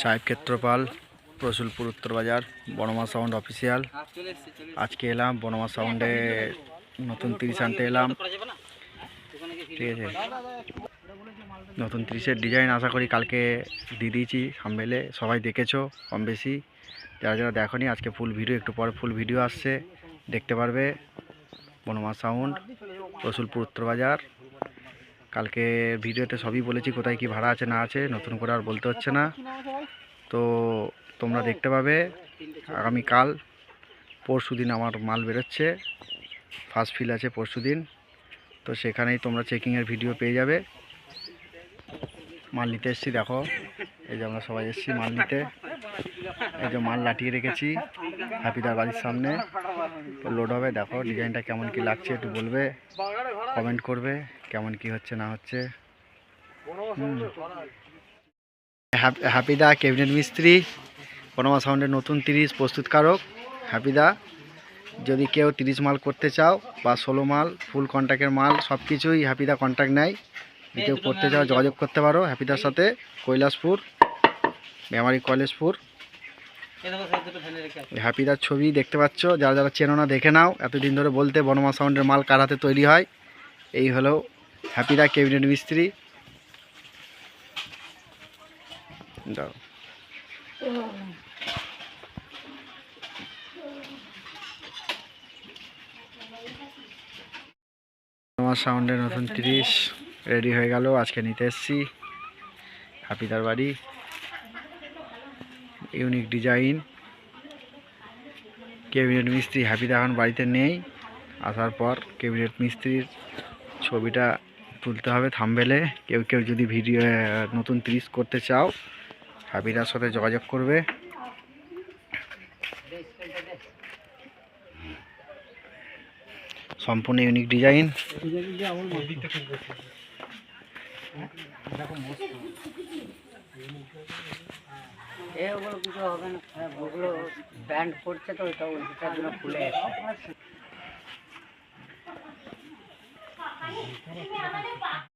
সাহেব ক্ষেত্রপাল রসুলপুর উত্তর বাজার, বনমা সাউন্ড অফিসিয়াল। আজকে এলাম, বনমা সাউন্ডে নতুন তিরিশ আনতে এলাম। ঠিক আছে। নতুন তিরিশের ডিজাইন আশা করি কালকে দিয়ে দিয়েছি সামবেলে সবাই দেখেছ কম বেশি। যারা যারা দেখনি, আজকে ফুল ভিডিও, একটু পরে ফুল ভিডিও আসছে, দেখতে পারবে। বনমা সাউন্ড রসুলপুর উত্তর বাজার। কালকে ভিডিওতে সবই বলেছি কোথায় কি ভাড়া আছে না আছে, নতুন করে আর বলতে হচ্ছে না। তো তোমরা দেখতে পাবে, আগামীকাল পরশু দিন আমার মাল বেরোচ্ছে ফার্স্ট ফিল আছে পরশু দিন। তো সেখানেই তোমরা চেকিংয়ের ভিডিও পেয়ে যাবে। মাল নিতে এসছি, দেখো। এই যে আমরা সবাই এসছি মাল নিতে। এই যে মাল লাটিয়ে রেখেছি হ্যাপিদার বাড়ির সামনে। লোড হবে, দেখো ডিজাইনটা কেমন কি লাগছে একটু বলবে কমেন্ট করবে। কেমন কি হচ্ছে না হচ্ছে? হ্যাপিদা ক্যাবিনেট মিস্ত্রি পনমা সাউন্ডের নতুন তিরিশ প্রস্তুতকারক হ্যাপিদা। যদি কেউ তিরিশ মাল করতে চাও বা ষোলো মাল ফুল কন্ট্যাক্টের মাল সব কিছুই হ্যাপিদা কন্ট্যাক্ট নেয়। যদি কেউ করতে চাও যোগাযোগ করতে পারো হ্যাপিদার সাথে কৈলাসপুর মেমারি কলেজপুর। হ্যাপিদার ছবি দেখতে পাচ্ছ যারা যারা চেনো না দেখে নাও। এতদিন ধরে বলতে বনমা সাউন্ডের মাল কার হাতে তৈরি হয়? এই হলো হ্যাপিদা ক্যাবিনেট মিস্ত্রি। দাও। আমার সাউন্ডের নতুন তিরিশ, রেডি হয়ে গেল, আজকে নিতে এসছি। হ্যাপিদার বাড়ি। Unique design. ক্যাবিনেট মিস্ত্রি হ্যাপিদা এখন বাড়িতে নেই। আসার পর ক্যাবিনেট মিস্ত্রির ছবিটা তুলতে হবে থামবেলে। কেউ কেউ যদি ভিডিও নতুন তিরিশ করতে চাও হাবিরার সাথে যোগাযোগ করবে। সম্পূর্ণ ইউনিক ডিজাইন এ ওগুলো কিছু হবে না। হ্যাঁ, ওগুলো ব্যান্ড করছে তো ওইটা ওইটার জন্য খুলে Ini ini.